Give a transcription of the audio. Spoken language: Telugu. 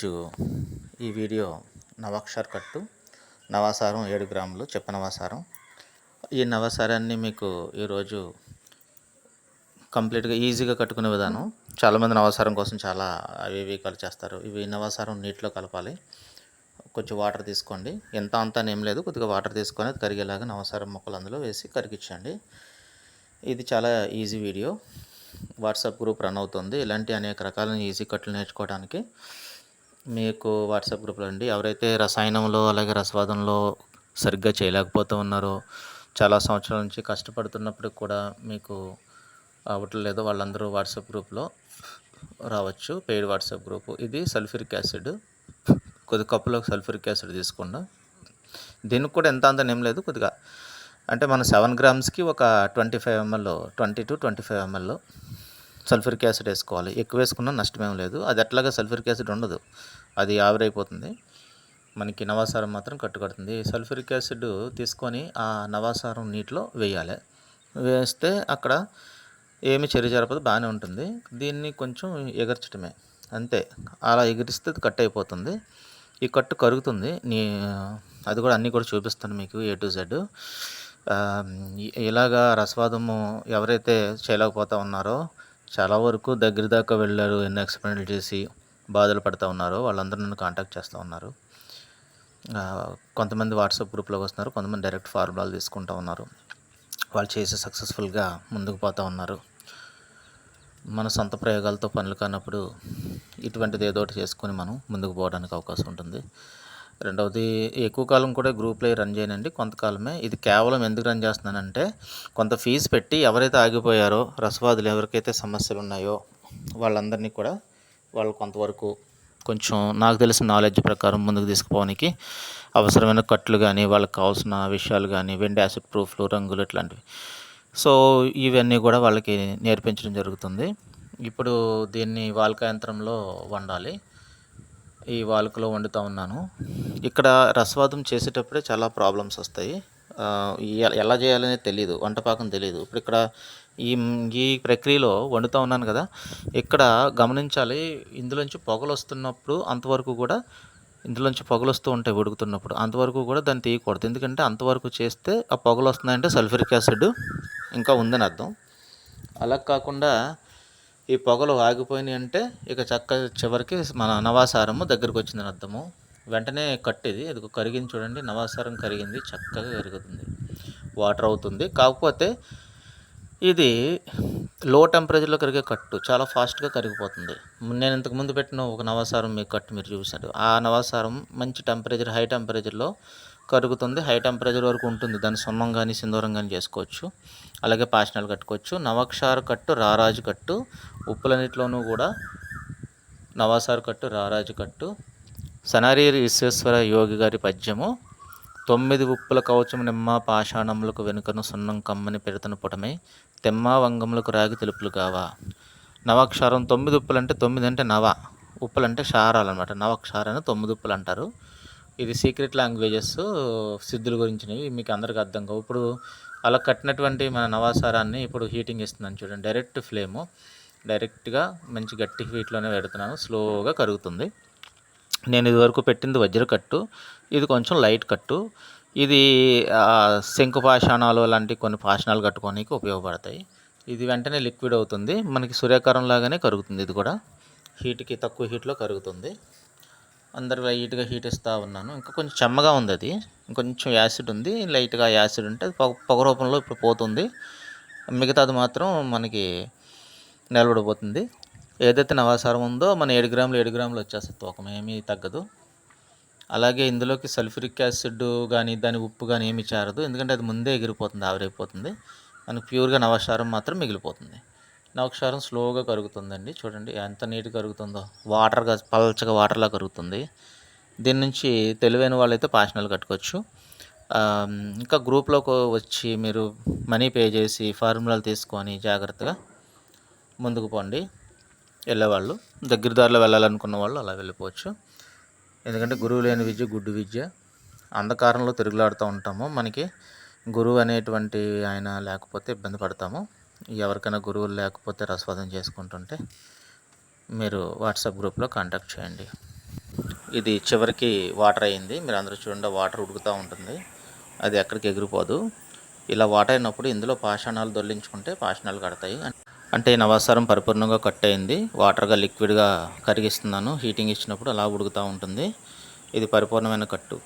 ఈరోజు ఈ వీడియో నవాక్షర్ కట్టు నవాసారం ఏడు గ్రాములు చెప్పనవాసారం. ఈ నవాసారాన్ని మీకు ఈరోజు కంప్లీట్గా ఈజీగా కట్టుకునే విధానం. చాలామంది నవాసారం కోసం చాలా అవి ఇవి చేస్తారు. ఇవి నవాసారం నీటిలో కలపాలి. కొంచెం వాటర్ తీసుకోండి. ఎంత అంతా ఏం లేదు. కొద్దిగా వాటర్ తీసుకొని అది కరిగేలాగా నవసారం మొక్కలు అందులో వేసి కరిగించండి. ఇది చాలా easy video. WhatsApp group run అవుతుంది. ఇలాంటి అనేక రకాల ఈజీ కట్లు నేర్చుకోవడానికి మీకు వాట్సాప్ గ్రూప్లో అండి. ఎవరైతే రసాయనంలో అలాగే రసవాదంలో సరిగ్గా చేయలేకపోతూ ఉన్నారో చాలా సంవత్సరాల నుంచి కష్టపడుతున్నప్పుడు కూడా మీకు అవ్వట్లేదు వాళ్ళందరూ వాట్సాప్ గ్రూప్లో రావచ్చు పెయిడ్ వాట్సాప్ గ్రూప్. ఇది సల్ఫ్యూరిక్ యాసిడ్. కొద్ది కప్పులో సల్ఫ్యూరిక్ యాసిడ్ తీసుకుండా. దీనికి కూడా ఎంత అంత ఏం లేదు కొద్దిగా. అంటే మన సెవెన్ గ్రామ్స్కి ఒక twenty five ML twenty to twenty five ML sulphuric acid వేసుకోవాలి. ఎక్కువ వేసుకున్నా నష్టమేం లేదు. అది ఎట్లాగా సల్ఫ్యూరిక్ యాసిడ్ ఉండదు. అది ఆవిరైపోతుంది. మనకి నవాసారం మాత్రం కట్టుకడుతుంది. సల్ఫ్యూరిక్ యాసిడ్ తీసుకొని ఆ నవాసారం నీటిలో వేయాలి. వేస్తే అక్కడ ఏమి చర్య జరపదు బాగానే ఉంటుంది. దీన్ని కొంచెం ఎగర్చడమే అంతే. అలా ఎగిరిస్తే అది కట్ అయిపోతుంది. ఈ కట్టు కరుగుతుంది. నీ అది కూడా అన్నీ కూడా చూపిస్తాను మీకు ఏ టు జెడ్ ఇలాగా రసవాదము ఎవరైతే చేయలేకపోతా ఉన్నారో చాలా వరకు దగ్గర దాకా వెళ్ళారు ఎన్నో ఎక్స్పెరిమెంట్లు చేసి బాధలు పడుతూ ఉన్నారో వాళ్ళందరూ నన్ను కాంటాక్ట్ చేస్తూ ఉన్నారు. కొంతమంది వాట్సాప్ గ్రూప్లోకి వస్తున్నారు కొంతమంది డైరెక్ట్ ఫార్ములాలు తీసుకుంటూ ఉన్నారు. వాళ్ళు చేసి సక్సెస్ఫుల్గా ముందుకు పోతూ ఉన్నారు. మన సొంత ప్రయోగాలతో పనులు కానప్పుడు ఇటువంటిది ఏదో ఒకటి చేసుకొని మనం ముందుకు పోవడానికి అవకాశం ఉంటుంది. రెండవది ఎక్కువ కాలం కూడా గ్రూప్లో రన్ చేయనండి. కొంతకాలమే. ఇది కేవలం ఎందుకు రన్ చేస్తున్నానంటే కొంత ఫీజు పెట్టి ఎవరైతే ఆగిపోయారో రసవాదులు ఎవరికైతే సమస్యలు ఉన్నాయో వాళ్ళందరినీ కూడా వాళ్ళు కొంతవరకు కొంచెం నాకు తెలిసిన నాలెడ్జ్ ప్రకారం ముందుకు తీసుకుపోవడానికి అవసరమైన కట్లు కానీ వాళ్ళకి కావాల్సిన విషయాలు కానీ వెండి యాసిడ్ ప్రూఫ్లు రంగులు ఇట్లాంటివి. సో ఇవన్నీ కూడా వాళ్ళకి నేర్పించడం జరుగుతుంది. ఇప్పుడు దీన్ని వాల్క యంత్రంలో వండాలి. ఈ వాల్కలో వండుతూ ఉన్నాను. ఇక్కడ రసవాదం చేసేటప్పుడే చాలా ప్రాబ్లమ్స్ వస్తాయి. ఎలా చేయాలనేది తెలియదు వంటపాకం తెలియదు ఇప్పుడు ఇక్కడ ఈ ఈ ప్రక్రియలో వండుతూ ఉన్నాను కదా ఇక్కడ గమనించాలి ఇందులోంచి పొగలు వస్తున్నప్పుడు అంతవరకు కూడా ఇందులోంచి పొగలు వస్తూ ఉంటాయి ఉడుకుతున్నప్పుడు అంతవరకు కూడా దాన్ని తీయకూడదు. ఎందుకంటే అంతవరకు చేస్తే ఆ పొగలు వస్తున్నాయంటే సల్ఫ్యూరిక్ యాసిడ్ ఇంకా ఉందని అర్థం. అలా కాకుండా ఈ పొగలు ఆగిపోయినాయి అంటే ఇక చక్క చివరికి మన నవాసారము దగ్గరకు వచ్చిందని అర్థము. వెంటనే కట్టేది. అది కరిగింది చూడండి. నవాసారం కరిగింది. చక్కగా కరుగుతుంది. వాటర్ అవుతుంది. కాకపోతే ఇది లో టెంపరేచర్లో కరిగే కట్టు. చాలా ఫాస్ట్గా కరిగిపోతుంది. నేను ఇంతకు ముందు పెట్టిన ఒక నవాసారం మీ కట్టు మీరు చూసారు ఆ నవాసారం మంచి టెంపరేచర్ హై టెంపరేచర్లో కరుగుతుంది. హై టెంపరేచర్ వరకు ఉంటుంది. దాన్ని సున్నం కానీ సింధూరం కానీ చేసుకోవచ్చు. అలాగే పాషనాలు కట్టుకోవచ్చు. నవక్షార కట్టు రారాజు కట్టు ఉప్పులన్నిటిలోనూ కూడా నవాసారు కట్టు రారాజు కట్టు సనారి విశ్వేశ్వర యోగి గారి పద్యము తొమ్మిది ఉప్పుల కవచము నిమ్మ పాషాణములకు వెనుకను సున్నం కమ్మని పెడతను పుటమై తెమ్మ వంగములకు రాగి తెలుపులు కావా నవాక్షారం తొమ్మిది ఉప్పులు అంటే తొమ్మిది అంటే నవ ఉప్పులు అంటే క్షారాలు అనమాట నవక్షారాన్ని తొమ్మిది ఉప్పులు అంటారు. ఇది సీక్రెట్ లాంగ్వేజెస్ సిద్ధుల గురించినవి మీకు అందరికీ అర్థం కావు. ఇప్పుడు అలా కట్టినటువంటి మన నవాసారాన్ని ఇప్పుడు హీటింగ్ ఇస్తున్నాను చూడండి. డైరెక్ట్ ఫ్లేము డైరెక్ట్గా మంచి గట్టి హీట్లోనే పెడుతున్నాను. స్లోగా కరుగుతుంది. నేను ఇదివరకు పెట్టింది వజ్ర కట్టు ఇది కొంచెం లైట్ కట్టు. ఇది శంకు పాషాణాలు లాంటి కొన్ని పాషాణాలు కట్టుకోనికి ఉపయోగపడతాయి. ఇది వెంటనే లిక్విడ్ అవుతుంది. మనకి సూర్యాకారం లాగానే కరుగుతుంది ఇది కూడా. హీట్కి తక్కువ హీట్లో కరుగుతుంది. అందరు లైట్గా హీట్ ఇస్తూ ఉన్నాను. ఇంకా కొంచెం చెమ్మగా ఉంది అది. కొంచెం యాసిడ్ ఉంది. లైట్గా యాసిడ్ ఉంటే అది పొగ పొగ రూపంలో ఇప్పుడు పోతుంది. మిగతాది మాత్రం మనకి నిలబడిపోతుంది. ఏదైతే నవాసారం ఉందో మన ఏడు గ్రాములు ఏడు గ్రాములు వచ్చేస్తుంది తూకం ఏమీ తగ్గదు. అలాగే ఇందులోకి సల్ఫ్యూరిక్ యాసిడ్ కానీ దాని ఉప్పు కానీ ఏమీ చేరదు. ఎందుకంటే అది ముందే ఎగిరిపోతుంది ఆవిరైపోతుంది. మనకి ప్యూర్గా నవక్షారం మాత్రం మిగిలిపోతుంది. నవక్షారం స్లోగా కరుగుతుందండి. చూడండి ఎంత నీట్గా కరుగుతుందో. వాటర్గా పల్చగా వాటర్లా కరుగుతుంది. దీని నుంచి తెలివైన వాళ్ళైతే పాషనాలు కట్టుకోవచ్చు. ఇంకా గ్రూప్లోకి వచ్చి మీరు మనీ పే చేసి ఫార్ములాలు తీసుకొని జాగ్రత్తగా ముందుకు పోండి. వెళ్ళేవాళ్ళు. దగ్గర దారిలో వెళ్ళాలనుకున్న వాళ్ళు అలా వెళ్ళిపోవచ్చు. ఎందుకంటే గురువు లేని విద్య గుడ్డు విద్య. అంధకారంలో తిరుగులాడుతూ ఉంటాము. మనకి గురువు అనేటువంటి ఆయన లేకపోతే ఇబ్బంది పడతాము. ఎవరికైనా గురువులు లేకపోతే రసవాదం చేసుకుంటుంటే మీరు వాట్సాప్ గ్రూప్లో కాంటాక్ట్ చేయండి. ఇది చివరికి వాటర్ అయింది. మీరు అందరూ చూడండి వాటర్ ఉడుకుతూ ఉంటుంది. అది ఎక్కడికి ఎగిరిపోదు. ఇలా వాటర్ అయినప్పుడు ఇందులో పాషాణాలు దొల్లించుకుంటే పాషాణాలు కడతాయి. అంటే నవాసారం పరిపూర్ణంగా కట్ అయింది. వాటర్గా లిక్విడ్గా కరిగిస్తున్నాను. హీటింగ్ ఇచ్చినప్పుడు అలా ఉడుకుతూ ఉంటుంది. ఇది పరిపూర్ణమైన కట్టు.